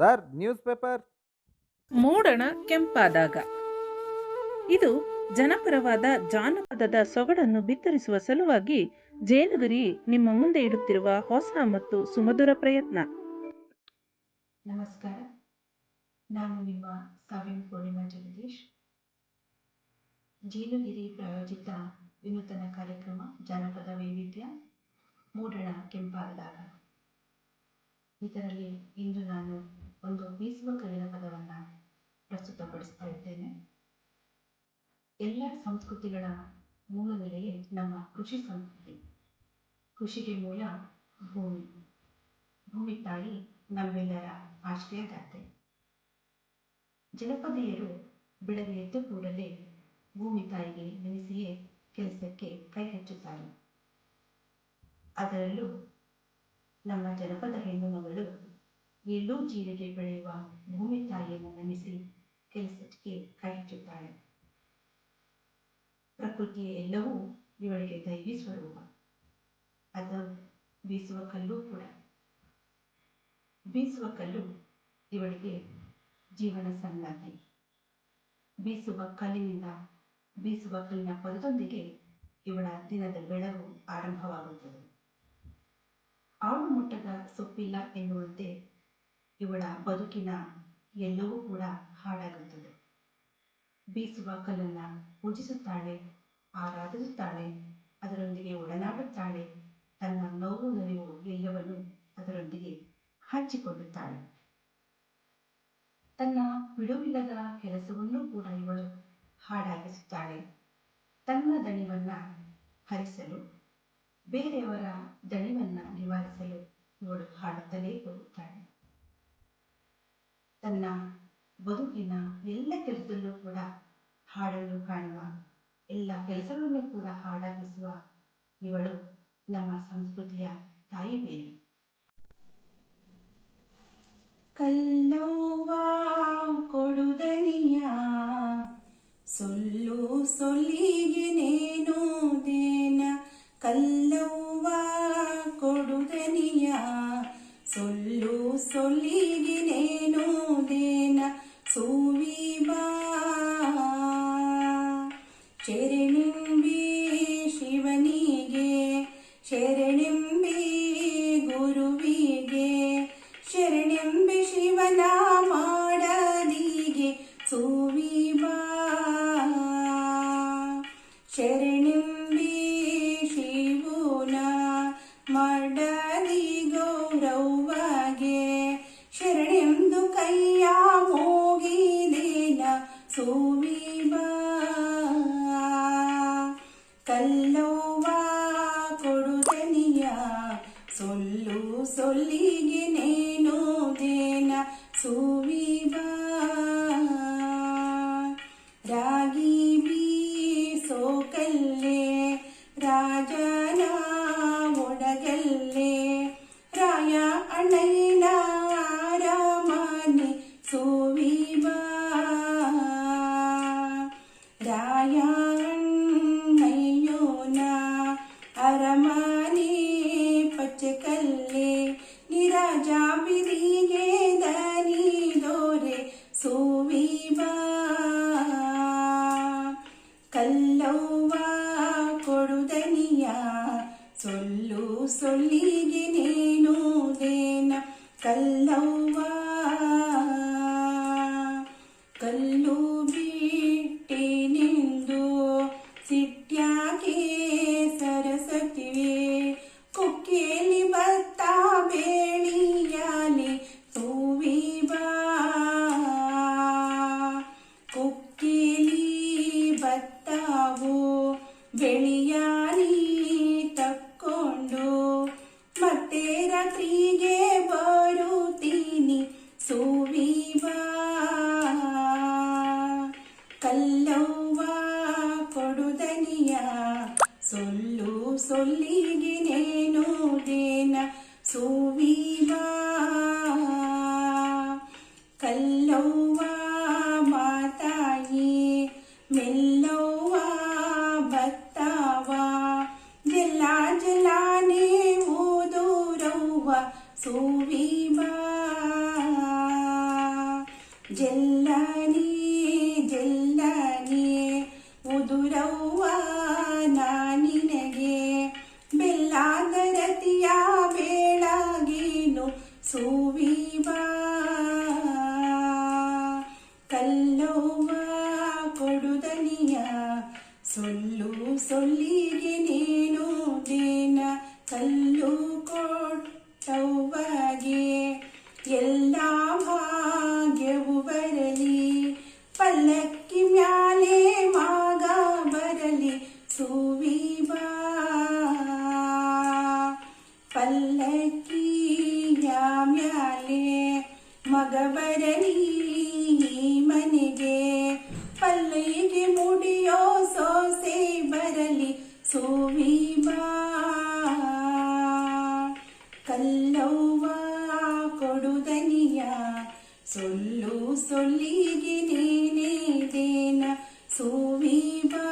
Sir news paper ಮೂಡಣ ಕೆಂಪಾದಾಗ. ಇದು ಜನಪರವಾದ ಜಾನಪದದ ಸೊಗಡನ್ನು ಬಿತ್ತರಿಸುವ ಸಲುವಾಗಿ ಜೇನುಗರಿ ನಿಮ್ಮ ಮುಂದೆ ಇಡುತ್ತಿರುವ ಹೊಸ ಮತ್ತು ಸುಮಧುರ ಪ್ರಯತ್ನ. ನಮಸ್ಕಾರ. ನಾನು ನಿಮ್ಮ ಸಾವಿನ ಪೂರ್ಣಿಮಾ ಜಗದೀಶ್ ಜೀನುಗಿರಿ ಪ್ರಾಯೋಜಿತ ವಿನೂತನ ಕಾರ್ಯಕ್ರಮ ಜಾನಪದ ವೈವಿಧ್ಯ ಮೂಡಣ ಕೆಂಪಾದಾಗ. ಇದರಲ್ಲಿ ಇಂದು ನಾನು ಒಂದು ಬೀಸುವ ಪ್ರಸ್ತುತಪಡಿಸ್ತಾ ಇದ್ದೇನೆ ಎಲ್ಲ ಸಂಸ್ಕೃತಿಗಳ ಮೂಲ ನೆಲೆಯೇ ನಮ್ಮ ಕೃಷಿ ಸಂಸ್ಕೃತಿ, ಕೃಷಿಗೆ ಮೂಲ ಭೂಮಿ. ಭೂಮಿ ತಾಯಿ ನಮ್ಮೆಲ್ಲರ ಆಶ್ರಯದಾತೆ ಜನಪದೀಯರು ಬೆಳಗ್ಗೆ ಎದ್ದ ಕೂಡಲೇ ಭೂಮಿ ತಾಯಿಗೆ ನೆನೆಸಿಯೇ ಕೆಲಸಕ್ಕೆ ಕೈ ಹಚ್ಚುತ್ತಾರೆ. ಅದರಲ್ಲೂ ನಮ್ಮ ಜನಪದ ಹೆಣ್ಣು ಮಗಳು ಎಳ್ಳು ಜೀರಿಗೆ ಬೆಳೆಯುವ ಭೂಮಿ ತಾಯಿಯನ್ನು ನೆನೆಸಿ ಕೆಲಸಕ್ಕೆ ಕೈ ಪ್ರಕೃತಿಯ ಎಲ್ಲವೂ ಇವಳಿಗೆ ದೈವಿ ಸ್ವರೂಪ. ಅದು ಬೀಸುವ ಕಲ್ಲು ಕೂಡ. ಬೀಸುವ ಕಲ್ಲು ಇವಳಿಗೆ ಜೀವನ ಸಂಗಾತಿ ಬೀಸುವ ಕಲ್ಲಿನಿಂದ ಬೀಸುವ ಕಲ್ಲಿನ ಪದದೊಂದಿಗೆ ಇವಳ ದಿನದ ಬೆಳಗು ಆರಂಭವಾಗುತ್ತದೆ. ಆಳು ಮುಟ್ಟದ ಸೊಪ್ಪಿಲ್ಲ ಎನ್ನುವಂತೆ ಇವಳ ಬದುಕಿನ ಎಲ್ಲವೂ ಕೂಡ ಹಾಳಾಗುತ್ತದೆ. ಬೀಸುವ ಕಲ್ಲನ್ನು ಪೂಜಿಸುತ್ತಾಳೆ, ಆರಾಧಿಸುತ್ತಾಳೆ, ಅದರೊಂದಿಗೆ ಒಡನಾಡುತ್ತಾಳೆ, ತನ್ನ ನೋವು ನಲಿವು ಎಲ್ಲವನ್ನು ಅದರೊಂದಿಗೆ ಹಂಚಿಕೊಳ್ಳುತ್ತಾಳೆ. ತನ್ನ ಬಿಡುವಿಲ್ಲದ ಕೆಲಸವನ್ನೂ ಕೂಡ ಇವಳು ಹಾಡಾಗಿಸುತ್ತಾಳೆ. ತನ್ನ ದಣಿವನ್ನು ಹರಿಸಲು, ಬೇರೆಯವರ ದಣಿವನ್ನು ನಿವಾರಿಸಲು ಇವಳು ಹಾಡುತ್ತಲೇ ಹೋಗುತ್ತಾಳೆ. ತನ್ನ ಬದುಕಿನ ಎಲ್ಲ ಕೆಲಸದಲ್ಲೂ ಕೂಡ ಹಾಡಲು ಕಾಣುವ ಎಲ್ಲ ಕೆಲಸಗಳನ್ನು ಕೂಡ ಹಾಡಾಗಿಸುವ ಇವಳು ನಮ್ಮ ಸಂಸ್ಕೃತಿಯ ತಾಯಿ ಬೇರೆ. ಕಲ್ಲವ್ವ ಕೊಡುದನಿಯ? ಸೊಲ್ಲು ಸೊಲ್ಲಿಗೆ ನೇನು ದೇನ ಶರಣೆಂಬಿ ಶಿವನಿಗೆ, ಶರಣಿಂಬಿ ಗುರುವಿಗೆ, ಶರಣೆಂಬಿ ಶಿವನ ಮಾಡದಿಗೆ ಸೂವಿ ಬಾ. ಶರಣೆಂಬಿ ಶಿವನ ಮಾಡದಿ ಗೌರವಾಗೆ ಶರಣೆಂದು ಕೈಯ ಮೋಗಿದೇನ ಸೂವಿ ಬಾ. ಕಲ್ಲವ್ವ ಕೊಡುದನಿಯ ಸೊಲ್ಲು ಸೊಲ್ಲಿಗೆ ನೇನು ದೇನ ಸೂವಿ ಬಾ ರಾಗಿ ನಿರಾಜ ಬಿರಿಗೆ ದನಿ ದೊರೆ ಸೋವಿ ಬಾ ಕಲ್ಲವ್ವ ಕೊಡುದನಿಯ ಸೊಲ್ಲು ಸೊಲ್ಲಿಗೆ ನೇನು ದೇನ ಕಲ್ಲವ್ವ. ಬೆಳಿಯಾರಿ ತಕ್ಕೊಂಡು ಮತ್ತೆ ರಾತ್ರಿಗೆ ಬರುತ್ತೀನಿ ಸೋವಿವ. ಕಲ್ಲವ್ವ ಕೊಡುದನಿಯ ಸೊಲ್ಲು ಸೊಲ್ಲಿಗೆ ನೇನು ದೇನ ಜಲ್ಲಾನಿ ಜಲ್ಲನಿ ಉದುರವ್ವ ನಾನಿನಗೆ ಬೆಲ್ಲಾಗರತಿಯ ಬೇಳಾಗೇನು ಸೂವಿಬಾ ಪಲ್ಲಕ್ಕಿಯ ಮ್ಯಾಲೆ ಮಗ ಬರಲಿ ಮನೆಗೆ ಪಲ್ಲಿಗೆ ಮುಡಿಯೋ ಸೋಸೆ ಬರಲಿ ಸುವಿಬಾ ಕಲ್ಲವ್ವ ಕೊಡುದನಿಯ ಸೊಲ್ಲು ಸೊಲ್ಲಿಗೆ ನೀನೇದೇನ ಸೋವಿ ಬಾ.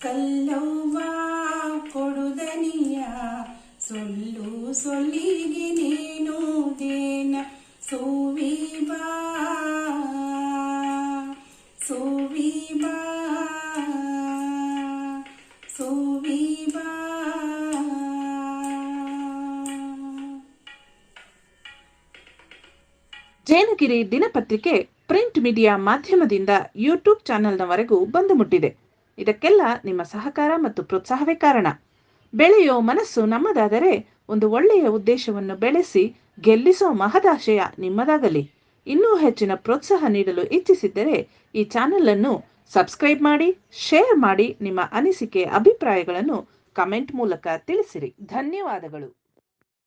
ಕಲ್ಲವ್ವ ಸೊಲ್ಲು ಸೊಲ್ಲಿಗೆ ನೀನು ದೇನ ಸೋವಿಬಾ. ಸುವಿಬಾ. ಜೇನುಗಿರಿ ದಿನಪತ್ರಿಕೆ ಪ್ರಿಂಟ್ ಮೀಡಿಯಾ ಮಾಧ್ಯಮದಿಂದ ಯೂಟ್ಯೂಬ್ ಚಾನೆಲ್ನವರೆಗೂ ಬಂದು ಮುಟ್ಟಿದೆ. ಇದಕ್ಕೆಲ್ಲ ನಿಮ್ಮ ಸಹಕಾರ ಮತ್ತು ಪ್ರೋತ್ಸಾಹವೇ ಕಾರಣ. ಬೆಳೆಯೋ ಮನಸ್ಸು ನಮ್ಮದಾದರೆ ಒಂದು ಒಳ್ಳೆಯ ಉದ್ದೇಶವನ್ನು ಬೆಳೆಸಿ ಗೆಲ್ಲಿಸೋ ಮಹದಾಶಯ ನಿಮ್ಮದಾಗಲಿ. ಇನ್ನೂ ಹೆಚ್ಚಿನ ಪ್ರೋತ್ಸಾಹ ನೀಡಲು ಇಚ್ಛಿಸಿದ್ದರೆ ಈ ಚಾನೆಲ್ ಅನ್ನು ಸಬ್ಸ್ಕ್ರೈಬ್ ಮಾಡಿ, ಶೇರ್ ಮಾಡಿ ನಿಮ್ಮ ಅನಿಸಿಕೆ, ಅಭಿಪ್ರಾಯಗಳನ್ನು ಕಮೆಂಟ್ ಮೂಲಕ ತಿಳಿಸಿರಿ. ಧನ್ಯವಾದಗಳು.